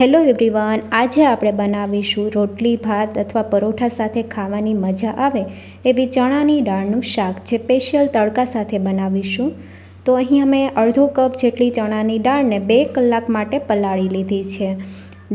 Hello everyone આજે આપણે બનાવીશું રોટલી, ભાત અથવા પરોઠા સાથે ખાવાની મજા આવે એવી ચણાની દાળનું શાક જે સ્પેશિયલ તડકા સાથે બનાવીશું. તો અહીં અમે અડધો કપ જેટલી ચણાની દાળને બે કલાક માટે પલાળી લીધી છે.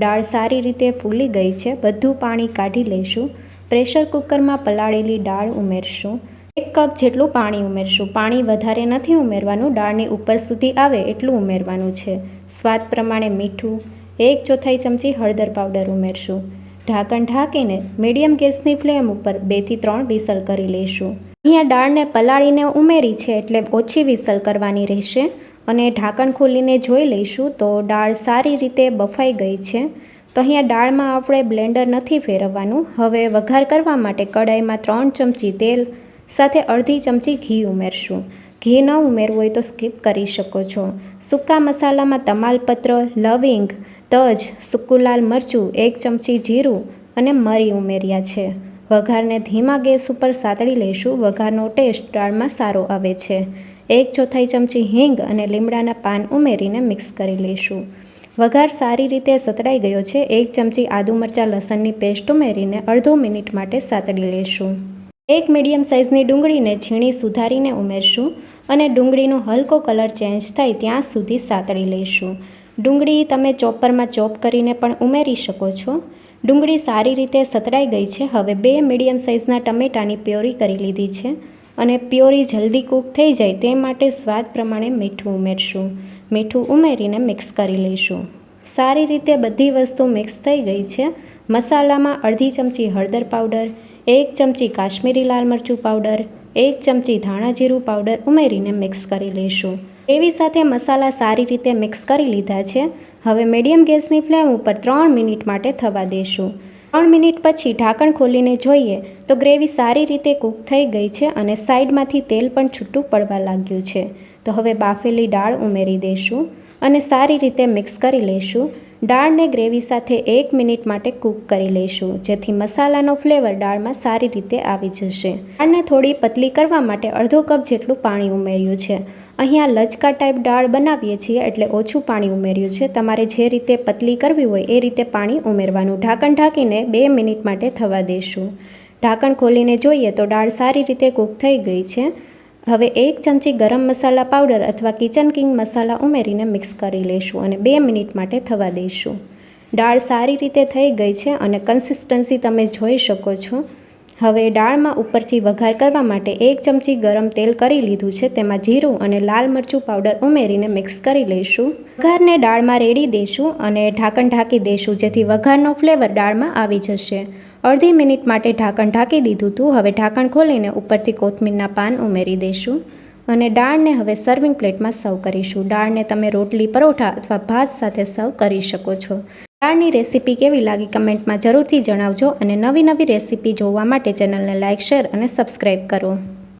દાળ સારી રીતે ફૂલી ગઈ છે, બધું પાણી કાઢી લઈશું. પ્રેશર કુકરમાં પલાળેલી દાળ ઉમેરશું. એક કપ જેટલું પાણી ઉમેરશું. પાણી વધારે નથી ઉમેરવાનું, દાળની ઉપર સુધી આવે એટલું ઉમેરવાનું છે. સ્વાદ પ્રમાણે મીઠું એક ચોથાઈ ચમચી હળદર પાવડર ઉમેરશું. ઢાંકણ ઢાંકીને મીડિયમ ગેસની ફ્લેમ ઉપર બેથી ત્રણ વિસલ કરી લઈશું અહીંયા દાળને પલાળીને ઉમેરી છે એટલે ઓછી વિસલ કરવાની રહેશે અને ઢાંકણ ખોલીને જોઈ લઈશું તો દાળ સારી રીતે બફાઈ ગઈ છે. તો અહીંયા દાળમાં આપણે બ્લેન્ડર નથી ફેરવવાનું. હવે વઘાર કરવા માટે કડાઈમાં ત્રણ ચમચી તેલ, સાથે અડધી ચમચી ઘી ઉમેરશું. ઘી ન ઉમેરવું હોય તો સ્કીપ કરી શકો છો. સૂકા મસાલામાં તમાલપત્ર લવિંગ, તજ, સૂકું લાલ મરચું, એક ચમચી જીરું અને મરી ઉમેર્યા છે. વઘારને ધીમા ગેસ ઉપર સાતળી લઈશું. વઘારનો ટેસ્ટ દાળમાં સારો આવે છે. એક ચોથાઈ ચમચી હિંગ અને લીમડાના પાન ઉમેરીને મિક્સ કરી લઈશું. વઘાર સારી રીતે સતળાઈ ગયો છે. એક ચમચી આદુ મરચાં લસણની પેસ્ટ ઉમેરીને અડધો મિનિટ માટે સાતળી લઈશું. એક મીડિયમ સાઇઝની ડુંગળીને ઝીણી સુધારીને ઉમેરશું અને ડુંગળીનો હલકો કલર ચેન્જ થાય ત્યાં સુધી સાતળી લઈશું. ડુંગળી તમે ચોપરમાં ચોપ કરીને પણ ઉમેરી શકો છો. ડુંગળી સારી રીતે સતળાઈ ગઈ છે. હવે બે મીડિયમ સાઇઝના ટમેટાની પ્યોરી કરી લીધી છે અને પ્યોરી જલ્દી કૂક થઈ જાય તે માટે સ્વાદ પ્રમાણે મીઠું ઉમેરશું. મીઠું ઉમેરીને મિક્સ કરી લઈશું. સારી રીતે બધી વસ્તુ મિક્સ થઈ ગઈ છે. મસાલામાં અડધી ચમચી હળદર પાવડર એક ચમચી કાશ્મીરી લાલ મરચું પાવડર, એક ચમચી ધાણા જીરું પાવડર ઉમેરીને મિક્સ કરી લઈશું ગ્રેવી સાથે મસાલા સારી રીતે મિક્સ કરી લીધા છે. હવે મીડિયમ ગેસની ફ્લેમ ઉપર ત્રણ મિનિટ માટે થવા દઈશું ત્રણ મિનિટ પછી ઢાંકણ ખોલીને જોઈએ તો ગ્રેવી સારી રીતે કૂક થઈ ગઈ છે અને સાઈડમાંથી તેલ પણ છૂટું પડવા લાગ્યું છે. તો હવે બાફેલી દાળ ઉમેરી દઈશું અને સારી રીતે મિક્સ કરી લઈશું દાળને ગ્રેવી સાથે એક મિનિટ માટે કૂક કરી લઈશું. જેથી મસાલાનો ફ્લેવર દાળમાં સારી રીતે આવી જશે. દાળને થોડી પતલી કરવા માટે અડધો કપ જેટલું પાણી ઉમેર્યું છે. અહીંયા લચકા ટાઈપ દાળ બનાવીએ છીએ એટલે ઓછું પાણી ઉમેર્યું છે. તમારે જે રીતે પતલી કરવી હોય એ રીતે પાણી ઉમેરવાનું. ઢાંકણ ઢાંકીને બે મિનિટ માટે થવા દઈશું ઢાંકણ ખોલીને જોઈએ તો દાળ સારી રીતે કૂક થઈ ગઈ છે. હવે એક ચમચી ગરમ મસાલા પાવડર અથવા કિચન કિંગ મસાલા ઉમેરીને મિક્સ કરી લઈશું અને બે મિનિટ માટે થવા દઈશું. દાળ સારી રીતે થઈ ગઈ છે અને કન્સિસ્ટન્સી તમે જોઈ શકો છો. હવે દાળમાં ઉપરથી વઘાર કરવા માટે એક ચમચી ગરમ તેલ કરી લીધું છે. તેમાં જીરું અને લાલ મરચું પાવડર ઉમેરીને મિક્સ કરી લઈશું. વઘારને દાળમાં રેડી દઈશું અને ઢાંકણ ઢાંકી દઈશું જેથી વઘારનો ફ્લેવર દાળમાં આવી જશે. અડધી મિનિટ માટે ઢાંકણ ઢાંકી દીધું હતું હવે ઢાંકણ ખોલીને ઉપરથી કોથમીરના પાન ઉમેરી દઈશું અને દાળને હવે સર્વિંગ પ્લેટમાં સર્વ કરીશું. દાળને તમે રોટલી, પરોઠા અથવા ભાત સાથે સર્વ કરી શકો છો. દાળની રેસીપી કેવી લાગી કમેન્ટમાં જરૂરથી જણાવજો અને નવી નવી રેસીપી જોવા માટે ચેનલને લાઇક શેર અને સબસ્ક્રાઈબ કરો.